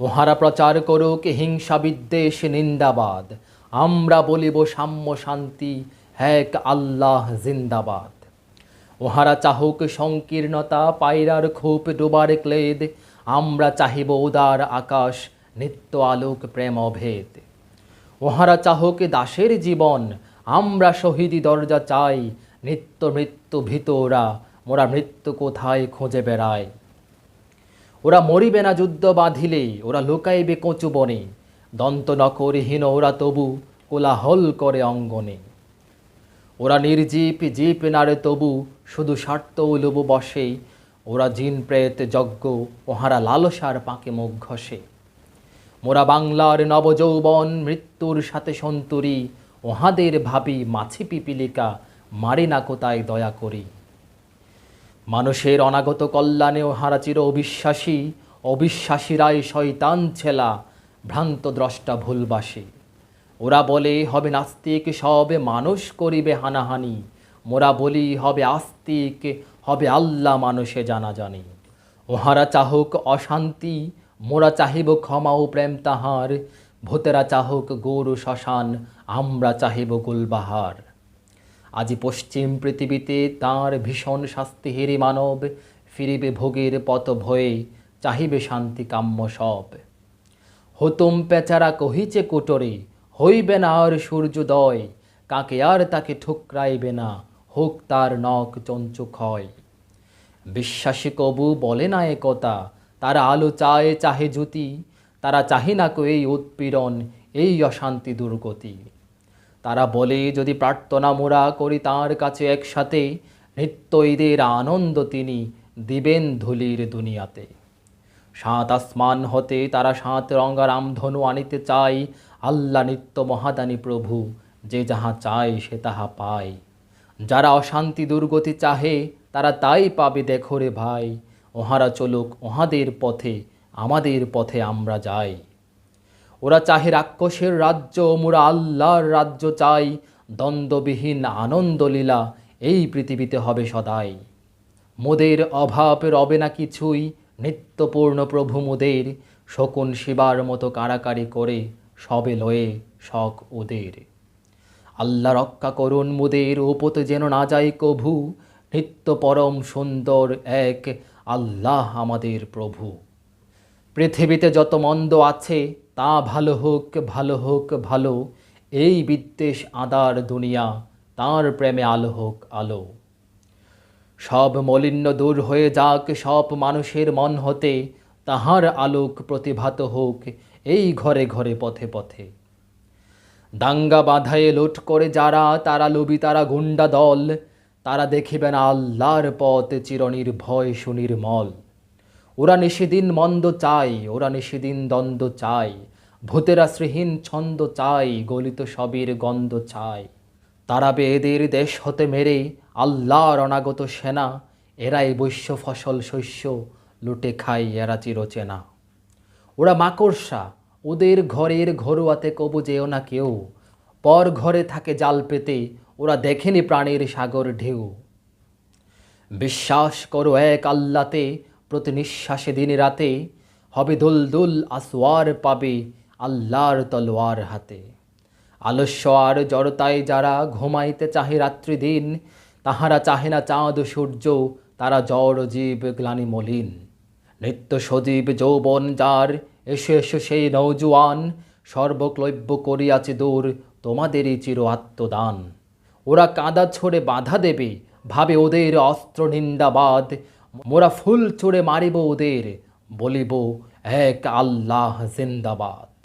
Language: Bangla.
ওহারা প্রচার করুক হিংসা বিদ্বেষ নিন্দাবাদ। আমরা বলিব সাম্য শান্তি হ্যাক আল্লাহ জিন্দাবাদ। ওহারা চাহুক সংকীর্ণতা, পায়রার খুব ডুবার ক্লেদ। আমরা চাহিব উদার আকাশ, নিত্য আলোক প্রেম অভেদ ওহারা চাহক দাসের জীবন, আমরা শহীদি দরজা চাই। নিত্য মৃত্যু ভীত ওরা মোরা মৃত্যু কোথায় খুঁজে বেড়ায় ওরা মরিবে না যুদ্ধ বাঁধিলে, ওরা লুকাইবে কচু বনে। দন্ত নকরহীন ওরা তবু কোলাহল করে অঙ্গনে। ওরা নির্জীব, জীব নারে তবু শুধু স্বার্থ উলুবু বসে। ওরা জিন প্রেত যজ্ঞ ওহারা লালসার পাকে মুখ ঘষে। মোরা বাংলার নবযৌবন, মৃত্যুর সাথে সন্তুরি। ওহাদের ভাবি মাছি পিপিলিকা, মারে না কোথায় দয়া করি। মানুষের অনাগত কল্যাণে ওহারা চির অবিশ্বাসী অবিশ্বাসীরাই শয়তান ছেলা, ভ্রান্ত দ্রষ্টা ভুলবাসী। ওরা বলে, হবে নাস্তিক, সবে মানুষ করিবে হানাহানি। মোরা বলি, হবে আস্তিক, হবে আল্লাহ মানুষে জানা জানি ওহারা চাহুক অশান্তি, মোরা চাহিব ক্ষমা ও প্রেম তাহার। ভূতেরা চাহুক গৌর শ্মশান, আমরা চাহিব গুলবাহার। আজি পশ্চিম পৃথিবীতে তার ভীষণ শাস্তি হেরে মানব, ফিরিবে ভোগের পথ ভয়ে চাহিবে শান্তি কাম্য সব। হতুম পেচারা কহিছে কোটরে, হইবে না আর সূর্যোদয় কাকে আর তাকে ঠুকরাইবে না, হোক তার নখ চঞ্চু ক্ষয়। বিশ্বাসী কবু বলে না একতা তারা আলো চায় চাহে জ্যোতি, তারা চাহে না কো এই উৎপীড়ন, এই অশান্তি দুর্গতি। তারা বলে, যদি প্রার্থনা মোরা করি তাঁর কাছে একসাথে নিত্য ঈদের আনন্দ তিনি দিবেন ধুলির দুনিয়াতে। সাত আসমান হতে তারা সাত রঙ্গা রামধনু আনিতে চায় আল্লাহ নিত্য মহাদানী প্রভু যে যাহা চায় সে তাহা পায়। যারা অশান্তি দুর্গতি চাহে, তারা তাই পাবে দেখো রে ভাই। ওহারা চলুক ওহাদের পথে, আমাদের পথে আমরা যাই। ওরা চাহে রাক্ষসের রাজ্য মোরা আল্লাহর রাজ্য চাই। দ্বন্দ্ববিহীন আনন্দলীলা এই পৃথিবীতে হবে সদাই। মোদের অভাব রবে না কিছুই, নিত্যপূর্ণ প্রভু মোদের। শকুন শিবার মতো কারাকারি করে সবে লয়ে শখ ওদের। আল্লাহ রক্ষা করুন মোদের উপতে যেন না যায় কভু। নিত্য পরম সুন্দর এক আল্লাহ আমাদের প্রভু। পৃথিবীতে যত মন্দ আছে তা ভালো হোক ভালো হোক, ভালো। এই বিদ্বেষ আদার দুনিয়া, তার প্রেমে আলো হোক আলো। সব মলিন্য দূর হয়ে যাক, সব মানুষের মন হতে, তাহার আলোক প্রতিভাত হোক, এই ঘরে ঘরে পথে পথে। দাঙ্গা বাঁধায়ে লোট করে যারা, তারা লোবি তারা গুন্ডা দল। তারা দেখিবে না আল্লাহর পথ চিরনির ভয় সুনির্মল। ওরা নিষেদিন মন্দ চাই, ওরা নিষেদিন দ্বন্দ্ব চাই। ভূতেরা শ্রীহীন ছন্দ চাই, গলিত সবের গন্ধ চাই। তারা এদের দেশ হতে মেরে আল্লাহর অনাগত সেনা, এরাই বৈশ্য ফসল শস্য, লুটে খাই এরা চিরচেনা। ওরা মাকড়সা, ওদের ঘরের ঘরোয়াতে কবু যেও না কেউ। পর ঘরে থাকে জাল পেতে, ওরা দেখেনি প্রাণীর সাগর ঢেউ। বিশ্বাস করো এক আল্লাতে প্রতি নিঃশ্বাসে দিনে রাতে হবে দুল দুল আসোয়ার পাবে আল্লাহর তলোয়ার হাতে। আলস্য আর জড়তায় যারা ঘুমাইতে চাহে রাত্রি দিন, তাহারা চাহে না চাঁদ, সূর্য, তারা জড় জীব, গ্লানি, মলিন। নিত্য সজীব যৌবন যার, এসো এসো সেই নৌজুয়ান সর্বক্লব্য করিয়াছে দূর, তোমাদেরই চির আত্মদান। ওরা কাদা, ছড়ে বাধা দেবে, ভাবে ওদের অস্ত্র নিন্দাবাদ মোরা ফুল চোড়ে মারিব ওদের বলিব এক আল্লাহ জিন্দাবাদ।